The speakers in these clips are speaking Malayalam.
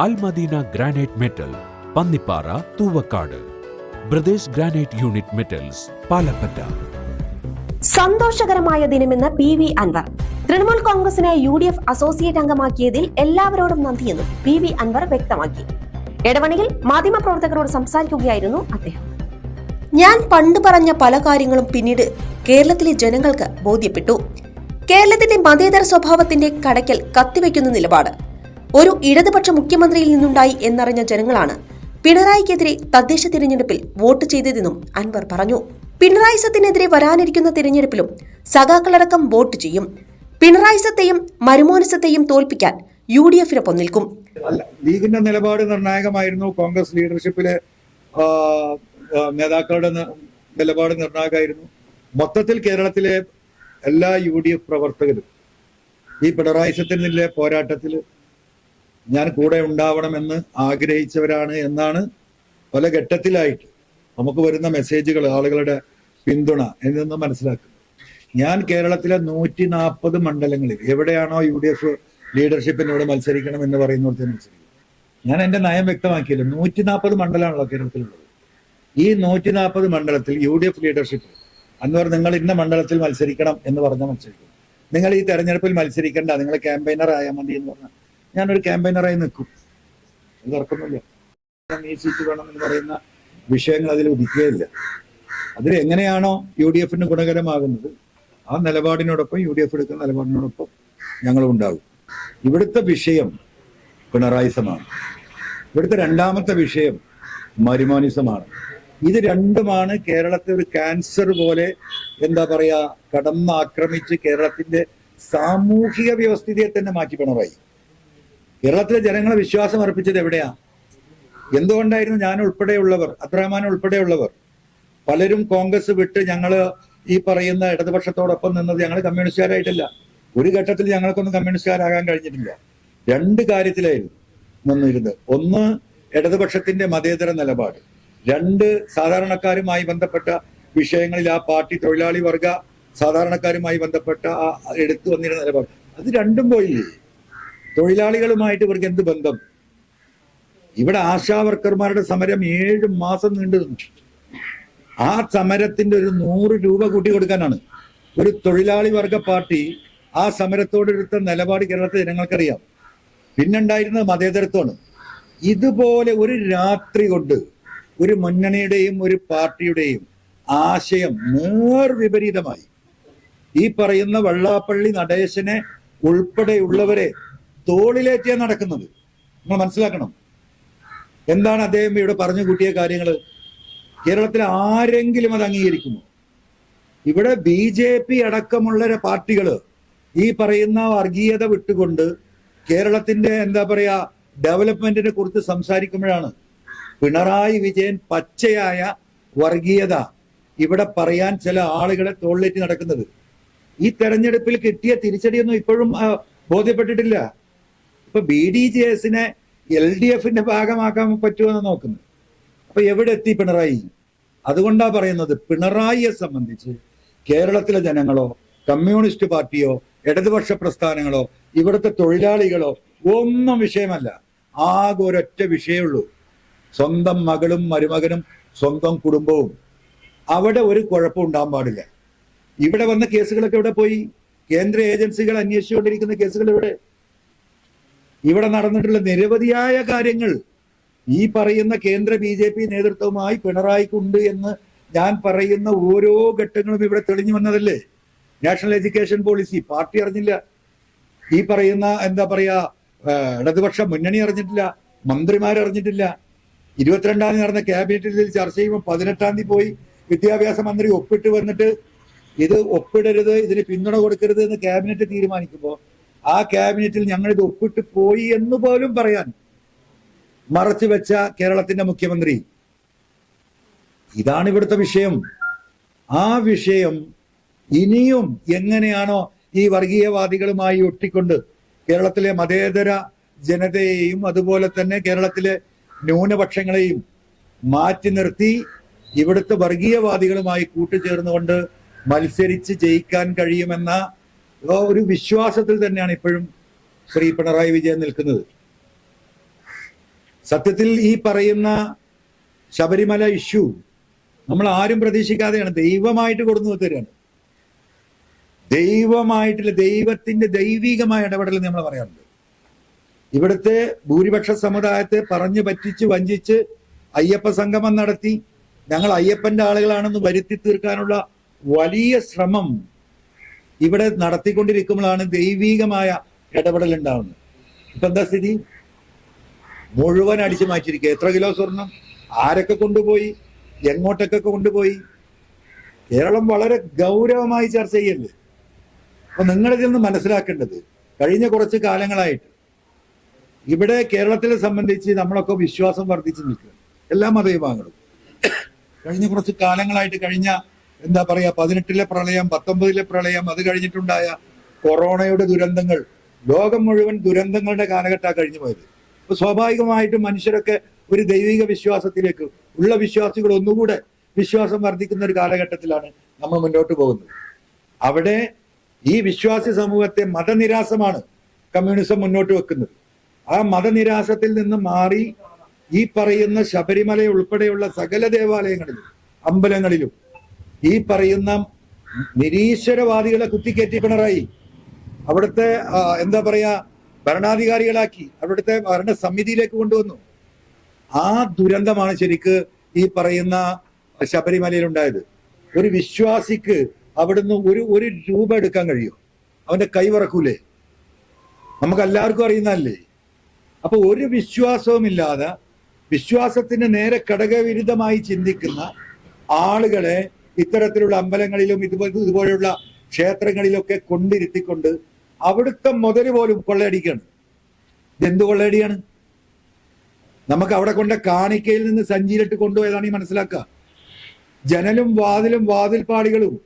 Almadina granite metal Pannippara Thoovakkad. Brothers granite unit metals Palappatta. സന്തോഷകരമായ ദിനമെന്ന് പി വി അൻവർ. തൃണമൂൽ കോൺഗ്രസിനെ യു ഡി എഫ് അസോസിയേറ്റ് അംഗമാക്കിയതിൽ എല്ലാവരോടും നന്ദിയെന്നും പി വി അൻവർ വ്യക്തമാക്കി. എടവണിയിൽ മാധ്യമപ്രവർത്തകരോട് സംസാരിക്കുകയായിരുന്നു അദ്ദേഹം. ഞാൻ പണ്ട് പറഞ്ഞ പല കാര്യങ്ങളും പിന്നീട് കേരളത്തിലെ ജനങ്ങൾക്ക് ബോധ്യപ്പെട്ടു. കേരളത്തിന്റെ മതേതര സ്വഭാവത്തിന്റെ കടയ്ക്കൽ കത്തിവെക്കുന്ന നിലപാട്. ഒരു ഇടതുപക്ഷ മുഖ്യമന്ത്രിയിൽ നിന്നുണ്ടായി എന്നറിഞ്ഞ ജനങ്ങളാണ് പിണറായിക്കെതിരെ തദ്ദേശ തിരഞ്ഞെടുപ്പിൽ വോട്ട് ചെയ്തതെന്നും അൻവർ പറഞ്ഞു. പിണറായി സത്തിനെതിരെ വരാനിരിക്കുന്ന തിരഞ്ഞെടുപ്പിലും സഖാക്കളടക്കം വോട്ട് ചെയ്യും. പിണറായി സത്തെയും മരുമോനസത്തെയും തോൽപ്പിക്കാൻ യു ഡി എഫിനൊപ്പം നിൽക്കും ലീഗിന്റെ നിലപാട് നിർണായകമായിരുന്നു. കോൺഗ്രസ് ലീഡർഷിപ്പിലെ നേതാക്കളുടെ നിലപാട് നിർണായകമായിരുന്നു. മൊത്തത്തിൽ കേരളത്തിലെ എല്ലാ യു ഡി എഫ് പ്രവർത്തകരും ഈ പിണറായി സത്തിനെതിരെ പോരാട്ടത്തിൽ ഞാൻ കൂടെ ഉണ്ടാവണമെന്ന് ആഗ്രഹിച്ചവരാണ് എന്നാണ് പല ഘട്ടത്തിലായിട്ട് നമുക്ക് വരുന്ന മെസ്സേജുകൾ ആളുകളുടെ പിന്തുണ എന്നൊന്ന് മനസ്സിലാക്കുക ഞാൻ കേരളത്തിലെ നൂറ്റി നാൽപ്പത് മണ്ഡലങ്ങളിൽ എവിടെയാണോ യു ഡി എഫ് ലീഡർഷിപ്പിനോട് മത്സരിക്കണം എന്ന് പറയുന്നിടത്ത് മത്സരിക്കും. ഞാൻ എന്റെ നയം വ്യക്തമാക്കിയില്ല നൂറ്റി നാൽപ്പത് മണ്ഡലമാണല്ലോ കേരളത്തിലുള്ളത്. ഈ നൂറ്റി നാൽപ്പത് മണ്ഡലത്തിൽ U D F leadership Anvar നിങ്ങൾ ഇന്ന മണ്ഡലത്തിൽ മത്സരിക്കണം എന്ന് പറഞ്ഞാൽ മത്സരിക്കും. നിങ്ങൾ ഈ തെരഞ്ഞെടുപ്പിൽ മത്സരിക്കേണ്ട നിങ്ങൾ ക്യാമ്പയിനർ ആയാൽ മതി എന്ന് പറഞ്ഞാൽ ഞാനൊരു ക്യാമ്പയിനറായി നിൽക്കും. അത് തർക്കമൊന്നുമില്ല ഈ സീറ്റ് വേണം എന്ന് പറയുന്ന വിഷയങ്ങൾ അതിൽ ഉദിക്കുകയില്ല. അതിൽ എങ്ങനെയാണോ യു ഡി എഫിന് ഗുണകരമാകുന്നത് ആ നിലപാടിനോടൊപ്പം യു ഡി എഫ് എടുക്കുന്ന നിലപാടിനോടൊപ്പം ഞങ്ങളും ഉണ്ടാകും. ഇവിടുത്തെ വിഷയം പിണറായിസമാണ്. ഇവിടുത്തെ രണ്ടാമത്തെ വിഷയം മരുമാനിസമാണ്. ഇത് രണ്ടുമാണ് കേരളത്തെ ഒരു ക്യാൻസർ പോലെ എന്താ പറയാ കടന്നാക്രമിച്ച് കേരളത്തിന്റെ സാമൂഹിക വ്യവസ്ഥിതിയെ തന്നെ മാറ്റി പിണറായി. കേരളത്തിലെ ജനങ്ങളെ വിശ്വാസം അർപ്പിച്ചത് എവിടെയാ? എന്തുകൊണ്ടായിരുന്നു ഞാൻ ഉൾപ്പെടെയുള്ളവർ അബ്രഹ്മാൻ ഉൾപ്പെടെയുള്ളവർ പലരും കോൺഗ്രസ് വിട്ട് ഞങ്ങൾ ഈ പറയുന്ന ഇടതുപക്ഷത്തോടൊപ്പം നിന്നത് ഞങ്ങൾ കമ്മ്യൂണിസ്റ്റുകാരായിട്ടല്ല. ഒരു ഘട്ടത്തിൽ ഞങ്ങൾക്കൊന്നും കമ്മ്യൂണിസ്റ്റുകാരാകാൻ കഴിഞ്ഞിട്ടില്ല. രണ്ട് കാര്യത്തിലായിരുന്നു നിന്നിരുന്നത്. ഒന്ന് ഇടതുപക്ഷത്തിന്റെ മതേതര നിലപാട്. രണ്ട് സാധാരണക്കാരുമായി ബന്ധപ്പെട്ട വിഷയങ്ങളിൽ ആ പാർട്ടി തൊഴിലാളി വർഗ സാധാരണക്കാരുമായി ബന്ധപ്പെട്ട ആ എടുത്തു വന്നിരുന്ന നിലപാട്. അത് രണ്ടും പോയില്ലേ? തൊഴിലാളികളുമായിട്ട് ഇവർക്ക് എന്ത് ബന്ധം? ഇവിടെ ആശാവർക്കർമാരുടെ സമരം ഏഴ് മാസം നീണ്ടു ആ സമരത്തിന്റെ ഒരു നൂറ് രൂപ കൂട്ടി കൊടുക്കാനാണ്. ഒരു തൊഴിലാളി വർഗ പാർട്ടി ആ സമരത്തോടെടുത്ത നിലപാട് കേരളത്തിൽ ജനങ്ങൾക്കറിയാം. പിന്നുണ്ടായിരുന്നത് മതേതരത്വമാണ്. ഇതുപോലെ ഒരു രാത്രി കൊണ്ട് ഒരു മുന്നണിയുടെയും ഒരു പാർട്ടിയുടെയും ആശയം നേർ വിപരീതമായി. ഈ പറയുന്ന വള്ളാപ്പള്ളി നടേശനെ ഉൾപ്പെടെയുള്ളവരെ തോളിലേറ്റിയാ നടക്കുന്നത്. നമ്മൾ മനസ്സിലാക്കണം. എന്താണ് അദ്ദേഹം ഇവിടെ പറഞ്ഞു കൂട്ടിയ കാര്യങ്ങൾ? കേരളത്തിൽ ആരെങ്കിലും അത് അംഗീകരിക്കുമോ? ഇവിടെ ബി ജെ പി അടക്കമുള്ള പാർട്ടികൾ ഈ പറയുന്ന വർഗീയത വിട്ടുകൊണ്ട് കേരളത്തിന്റെ എന്താ പറയാ ഡെവലപ്മെന്റിനെ കുറിച്ച് സംസാരിക്കുമ്പോഴാണ് പിണറായി വിജയൻ പച്ചയായ വർഗീയത ഇവിടെ പറയാൻ ചില ആളുകളെ തോളിലേറ്റി നടക്കുന്നത്. ഈ തെരഞ്ഞെടുപ്പിൽ കിട്ടിയ തിരിച്ചടിയൊന്നും ഇപ്പോഴും ബോധ്യപ്പെട്ടിട്ടില്ല. ഇപ്പൊ ബി ഡി ജെ എസിനെ എൽ ഡി എഫിന്റെ ഭാഗമാക്കാൻ പറ്റുമെന്ന് നോക്കുന്നു. അപ്പൊ എവിടെ എത്തി പിണറായി? അതുകൊണ്ടാ പറയുന്നത് പിണറായിയെ സംബന്ധിച്ച് കേരളത്തിലെ ജനങ്ങളോ കമ്മ്യൂണിസ്റ്റ് പാർട്ടിയോ ഇടതുപക്ഷ പ്രസ്ഥാനങ്ങളോ ഇവിടുത്തെ തൊഴിലാളികളോ ഒന്നും വിഷയമല്ല. ആകെ ഒരൊറ്റ വിഷയമുള്ളൂ സ്വന്തം മകളും മരുമകനും സ്വന്തം കുടുംബവും. അവിടെ ഒരു കുഴപ്പം ഉണ്ടാകാൻ പാടില്ല. ഇവിടെ വന്ന കേസുകളൊക്കെ ഇവിടെ പോയി? കേന്ദ്ര ഏജൻസികൾ അന്വേഷിച്ചുകൊണ്ടിരിക്കുന്ന കേസുകൾ ഇവിടെ ഇവിടെ നടന്നിട്ടുള്ള നിരവധിയായ കാര്യങ്ങൾ ഈ പറയുന്ന കേന്ദ്ര ബി ജെ പി നേതൃത്വവുമായി പിണറായിക്കുണ്ട് എന്ന് ഞാൻ പറയുന്ന ഓരോ ഘട്ടങ്ങളും ഇവിടെ തെളിഞ്ഞു വന്നതല്ലേ? നാഷണൽ എഡ്യൂക്കേഷൻ പോളിസി പാർട്ടി അറിഞ്ഞില്ല. ഈ പറയുന്ന എന്താ പറയാ ഇടതുപക്ഷ മുന്നണി അറിഞ്ഞിട്ടില്ല മന്ത്രിമാർ അറിഞ്ഞിട്ടില്ല. ഇരുപത്തിരണ്ടാം തീയതി നടന്ന ക്യാബിനറ്റിൽ ചർച്ച ചെയ്യുമ്പോൾ പതിനെട്ടാം തീയതി പോയി വിദ്യാഭ്യാസ മന്ത്രി ഒപ്പിട്ട് വന്നിട്ട് ഇത് ഒപ്പിടരുത് ഇതിന് പിന്തുണ കൊടുക്കരുത് എന്ന് ക്യാബിനറ്റ് തീരുമാനിക്കുമ്പോൾ ആ ക്യാബിനറ്റിൽ ഞങ്ങൾ ഇത് ഒപ്പിട്ട് പോയി എന്ന് പോലും പറയാൻ മറച്ചു വെച്ച കേരളത്തിന്റെ മുഖ്യമന്ത്രി. ഇതാണ് ഇവിടുത്തെ വിഷയം. ആ വിഷയം ഇനിയും എങ്ങനെയാണോ ഈ വർഗീയവാദികളുമായി ഒട്ടിക്കൊണ്ട് കേരളത്തിലെ മതേതര ജനതയെയും അതുപോലെ തന്നെ കേരളത്തിലെ ന്യൂനപക്ഷങ്ങളെയും മാറ്റി നിർത്തി ഇവിടുത്തെ വർഗീയവാദികളുമായി കൂട്ടുചേർന്നുകൊണ്ട് മത്സരിച്ച് ജയിക്കാൻ കഴിയുമെന്ന ഒരു വിശ്വാസത്തിൽ തന്നെയാണ് ഇപ്പോഴും ശ്രീ പിണറായി വിജയൻ നിൽക്കുന്നത്. സത്യത്തിൽ ഈ പറയുന്ന ശബരിമല ഇഷ്യൂ നമ്മൾ ആരും പ്രതീക്ഷിക്കാതെയാണ്. ദൈവമായിട്ട് കൊടുന്നു തരികയാണ് ദൈവമായിട്ടുള്ള ദൈവത്തിന്റെ ദൈവികമായ ഇടപെടൽ നമ്മൾ പറയാറുണ്ട്. ഇവിടുത്തെ ഭൂരിപക്ഷ സമുദായത്തെ പറഞ്ഞു പറ്റിച്ച് വഞ്ചിച്ച് അയ്യപ്പ സംഗമം നടത്തി ഞങ്ങൾ അയ്യപ്പന്റെ ആളുകളാണെന്ന് വരുത്തി തീർക്കാനുള്ള വലിയ ശ്രമം ഇവിടെ നടത്തിക്കൊണ്ടിരിക്കുമ്പോഴാണ് ദൈവീകമായ ഇടപെടൽ ഉണ്ടാവുന്നത്. ഇപ്പൊ എന്താ സ്ഥിതി? മുഴുവൻ അടിച്ചു മാറ്റിയിരിക്കുക. എത്ര കിലോ സ്വർണം? ആരൊക്കെ കൊണ്ടുപോയി? എങ്ങോട്ടൊക്കെ കൊണ്ടുപോയി? കേരളം വളരെ ഗൗരവമായി ചർച്ച ചെയ്യല്ലേ? അപ്പൊ നിങ്ങളിതിൽ നിന്ന് മനസ്സിലാക്കേണ്ടത് കഴിഞ്ഞ കുറച്ച് കാലങ്ങളായിട്ട് ഇവിടെ കേരളത്തിലെ സംബന്ധിച്ച് നമ്മളൊക്കെ വിശ്വാസം വർദ്ധിച്ചു നിൽക്കുക എല്ലാ മതവിഭാഗങ്ങളും കഴിഞ്ഞ കുറച്ച് കാലങ്ങളായിട്ട് കഴിഞ്ഞ എന്താ പറയാ പതിനെട്ടിലെ പ്രളയം പത്തൊമ്പതിലെ പ്രളയം അത് കഴിഞ്ഞിട്ടുണ്ടായ കൊറോണയുടെ ദുരന്തങ്ങൾ ലോകം മുഴുവൻ ദുരന്തങ്ങളുടെ കാലഘട്ടമാണ് കഴിഞ്ഞു പോയത്. അപ്പൊ സ്വാഭാവികമായിട്ടും മനുഷ്യരൊക്കെ ഒരു ദൈവിക വിശ്വാസത്തിലേക്ക് ഉള്ള വിശ്വാസികൾ ഒന്നുകൂടെ വിശ്വാസം വർദ്ധിക്കുന്ന ഒരു കാലഘട്ടത്തിലാണ് നമ്മൾ മുന്നോട്ട് പോകുന്നത്. അവിടെ ഈ വിശ്വാസി സമൂഹത്തെ മതനിരാസമാണ് കമ്മ്യൂണിസം മുന്നോട്ട് വെക്കുന്നത്. ആ മതനിരാസത്തിൽ നിന്ന് മാറി ഈ പറയുന്ന ശബരിമല ഉൾപ്പെടെയുള്ള സകല ദേവാലയങ്ങളിലും അമ്പലങ്ങളിലും ഈ പറയുന്ന നിരീശ്വരവാദികളെ കുത്തിക്കയറ്റി പിണറായി. അവിടുത്തെ എന്താ പറയാ ഭരണാധികാരികളാക്കി അവിടുത്തെ ഭരണസമിതിയിലേക്ക് കൊണ്ടുവന്നു. ആ ദുരന്തമാണ് ശരിക്ക് ഈ പറയുന്ന ശബരിമലയിൽ ഉണ്ടായത് ഒരു വിശ്വാസിക്ക് അവിടുന്ന് ഒരു ഒരു രൂപ എടുക്കാൻ കഴിയും? അവന്റെ കൈ വറക്കൂലേ? നമുക്ക് എല്ലാവർക്കും അറിയുന്നതല്ലേ? അപ്പൊ ഒരു വിശ്വാസവും ഇല്ലാതെ വിശ്വാസത്തിന് നേരെ ഘടകവിരുദ്ധമായി ചിന്തിക്കുന്ന ആളുകളെ ഇത്തരത്തിലുള്ള അമ്പലങ്ങളിലും ഇതുപോലെ ഇതുപോലെയുള്ള ക്ഷേത്രങ്ങളിലൊക്കെ കൊണ്ടിരുത്തിക്കൊണ്ട് അവിടുത്തെ മുതൽ പോലും കൊള്ളയടിക്കാണ്. ഇതെന്ത് കൊള്ളയടിയാണ്? നമുക്ക് അവിടെ കൊണ്ട കാണിക്കയിൽ നിന്ന് സഞ്ചിയിലിട്ട് കൊണ്ടുപോയതാണ് ഈ മനസ്സിലാക്കുക ജനലും വാതിലും വാതിൽപ്പാടികളും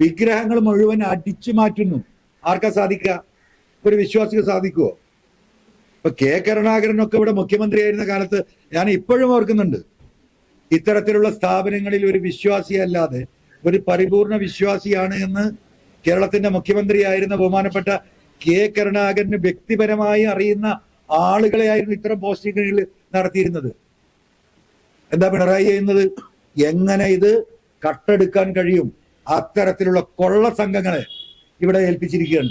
വിഗ്രഹങ്ങൾ മുഴുവൻ അടിച്ചു മാറ്റുന്നു. ആർക്കാ സാധിക്കുക ഒരു വിശ്വാസിക്ക് സാധിക്കുമോ ഇപ്പൊ കെ കരുണാകരനൊക്കെ ഇവിടെ മുഖ്യമന്ത്രിയായിരുന്ന കാലത്ത് ഞാൻ ഇപ്പോഴും ഓർക്കുന്നുണ്ട്. ഇത്തരത്തിലുള്ള സ്ഥാപനങ്ങളിൽ ഒരു വിശ്വാസിയല്ലാതെ ഒരു പരിപൂർണ വിശ്വാസിയാണ് എന്ന് കേരളത്തിന്റെ മുഖ്യമന്ത്രിയായിരുന്ന ബഹുമാനപ്പെട്ട കെ കരുണാകരന് വ്യക്തിപരമായി അറിയുന്ന ആളുകളെയായിരുന്നു ഇത്തരം പോസ്റ്റിങ്ങുകൾ നടത്തിയിരുന്നത്. എന്താ പിണറായി ചെയ്യുന്നത്? എങ്ങനെ ഇത് കട്ടെടുക്കാൻ കഴിയും? അത്തരത്തിലുള്ള കൊള്ള സംഘങ്ങളെ ഇവിടെ ഏൽപ്പിച്ചിരിക്കുകയാണ്.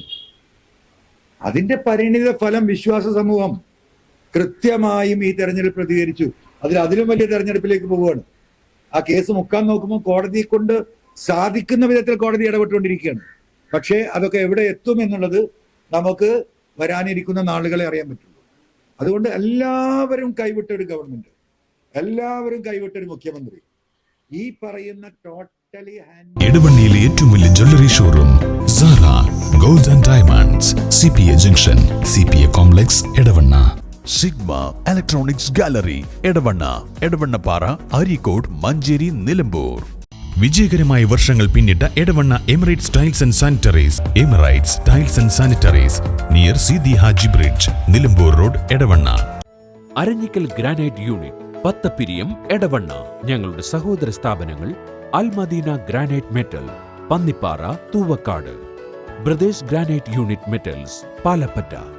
അതിന്റെ പരിണിത ഫലം വിശ്വാസ സമൂഹം കൃത്യമായും ഈ തെരഞ്ഞെടുപ്പ് പ്രതികരിച്ചു. അതിൽ അതിലും വലിയ തെരഞ്ഞെടുപ്പിലേക്ക് പോവുകയാണ്. ആ കേസ് മുക്കാൻ നോക്കുമ്പോൾ കോടതിയെ കൊണ്ട് സാധിക്കുന്ന വിധത്തിൽ കോടതി ഇടപെട്ടുകൊണ്ടിരിക്കുകയാണ്. പക്ഷേ അതൊക്കെ എവിടെ എത്തും എന്നുള്ളത് നമുക്ക് വരാനിരിക്കുന്ന നാളുകളെ അറിയാൻ പറ്റുള്ളൂ. അതുകൊണ്ട് എല്ലാവരും കൈവിട്ട ഒരു ഗവൺമെന്റ് എല്ലാവരും കൈവിട്ട ഒരു മുഖ്യമന്ത്രി ഈ പറയുന്ന ടോട്ടലി ഹാൻഡ് എടവണ്ണയിലെ ഏറ്റവും വലിയ jewellery showroom Zara gold and diamonds C P A junction C P A complex Edavanna. Sigma electronics gallery Edavanna. Edavannappara Areekode Manjeri Nilambur. വിജയകരമായ വർഷങ്ങൾ പിന്നിട്ട Edavanna Emirates tiles and sanitaries Emirates tiles and sanitaries near Sidhi Haji bridge Nilambur road Edavanna. Aranjikkal granite unit Pathappiriyam Edavanna. ഞങ്ങളുടെ സഹോദര സ്ഥാപനങ്ങൾ Almadina granite metal Pannippara Thoovakkad. Brothers granite unit metals Palappatta.